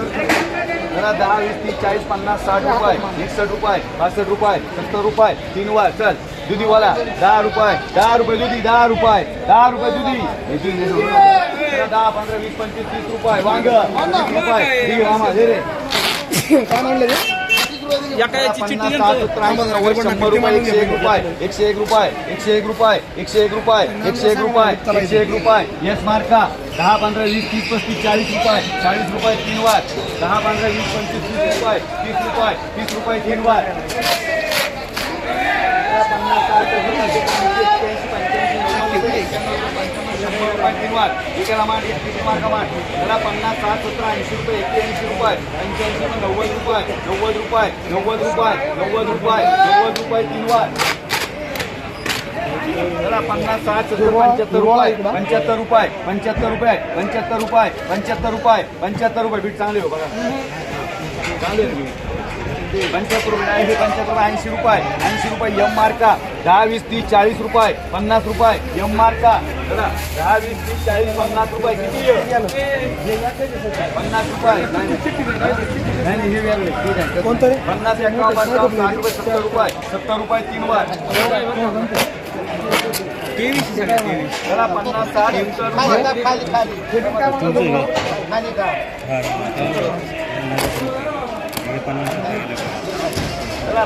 दहा वीस तीस चाळीस पन्नास साठ रुपये एकसष्ट रुपये पासष्ट रुपये सत्तर रुपये तीन वार चल दुधीवाला दहा रुपये दहा रुपये दुधी दहा रुपये दहा रुपये दुधी दहा पंधरा वीस पंचवीस तीस रुपये वांग रुपये ठीक आहे, रे. पन्नास, साठ, सत्तर, एक रुपये एकशे एक रुपये एकशे एक रुपये एकशे एक रुपये एकशे एक रुपये एकशे एक रुपये. यस मार्का. दहा पंधरा वीस तीस पस्तीस चाळीस रुपये चाळीस रुपये तीन वार. दहा पंधरा वीस पंचवीस तीस रुपये तीस रुपये तीस रुपये तीन वार पन्नास, साठ, सत्तर, ऐंशी, एक्क्याऐंशी, पंच्याऐंशी, नव्वद, एक्क्याण्णव, शंभर रुपये तीन वार ठीक आहे ना मान किती मार्का मान त्याला पन्नास साठ सत्तर ऐंशी रुपये एक्क्याऐंशी रुपये पण नव्वद रुपये नव्वद रुपये नव्वद रुपये नव्वद रुपये नव्वद रुपये तीन वार. त्याला पन्नास साठ सत्तर पंच्याहत्तर रुपये पंच्याहत्तर रुपये पंच्याहत्तर रुपये पंच्याहत्तर रुपये पंच्याहत्तर रुपये पंच्याहत्तर रुपये. बीट चांगले हो बघा. चांगले बीट. पंच्याहत्तर रुपये ऐंशी पंच्याहत्तर रुपये ऐंशी रुपये. ऐंशी रुपये यम मार्का. दहा वीस तीस चाळीस रुपये पन्नास रुपये यम मार्का. दहा वीस तीस चाळीस पन्नास रुपये किती? पन्नास रुपये. नाही, नाही. नाही नाही, हे वेगळे. ठीक आहे. कोणतं? पन्नास साठ रुपये सत्तर रुपये. सत्तर रुपये तीन वार. चला पन्नास साठ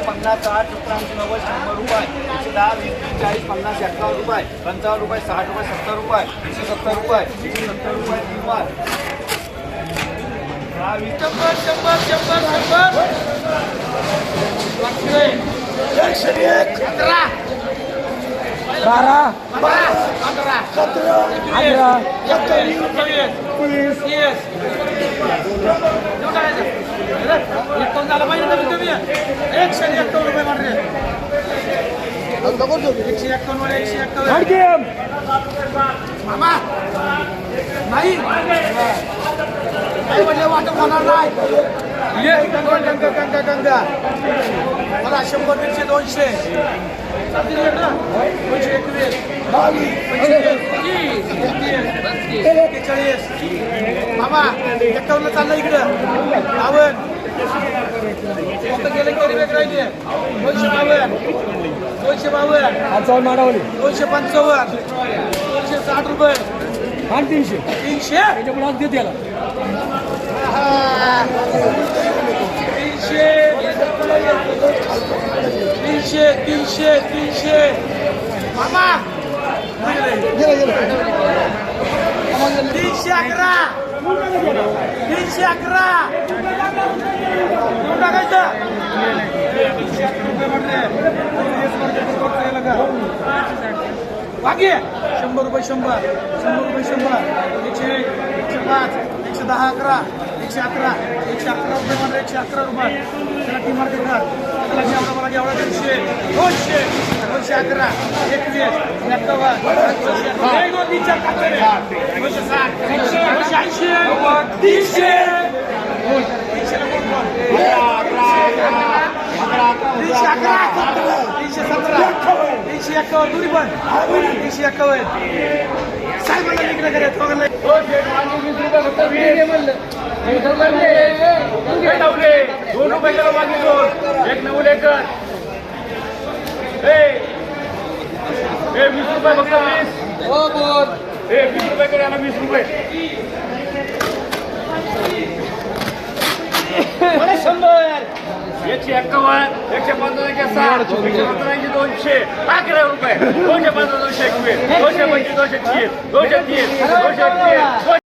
पन्नास साठ सत्तर ऐंशी नव्वद शंभर रुपये. दहा वीस तीस चाळीस पन्नास एकावन्न रुपये पंचावन्न रुपये साठ रुपये सत्तर रुपये एकशे सत्तर रुपये एकशे सत्तर रुपये वीस. शंभर शंभर शंभर शंभर. बारा. अकरा मला शंभर दीडशे दोनशे? दोनशे एकवीस पंचवीस एक्केचाळीस. मामा एकावन्न चाललं इकडं. बावन्न दोनशे बावन्न. दोनशे बावन्न दोनशे पंचावन्न. दोनशे साठ रुपये. आणि तीनशे. तीनशे? त्याच्यामुळे आज देते याला. तीनशे. तीनशे तीनशे तीनशे. मामा. तीनशे अकरा. तीनशे अकरा. देऊन टाकायचं तीनशे अकरा रुपये म्हटले वागे शंभर रुपये शंभर शंभर रुपये शंभर एकशे एक एकशे पाच एकशे दहा अकरा. एकशे अकरा एकशे अकरा रुपये म्हणजे एकशे अकरा रुपये. त्याला टी मार्केट कर त्याला जेवढा मला जेवढा दोनशे. दोनशे. दोनशे अकरा एकवीस ऐंशी तीनशे तीनशे अकरा तीनशे सतरा तीनशे एकावन्न दोन्ही पण तीनशे एकावन्न साहेबांना इकडे करे दोघांना दोन रुपये किलो मागे दोन एक नऊ लेकर ए, वीस रुपये फक्त वीस ए वीस रुपये कडे आणा वीस रुपये एकशे एक्कावन्न एकशे पंधरा एकशे साठ एकशे सत्तर ऐंशी दोनशे अकरा रुपये दोनशे पंधरा दोनशे एकवीस दोनशे पंचवीस दोनशे तीस दोनशे तीस दोनशे तीस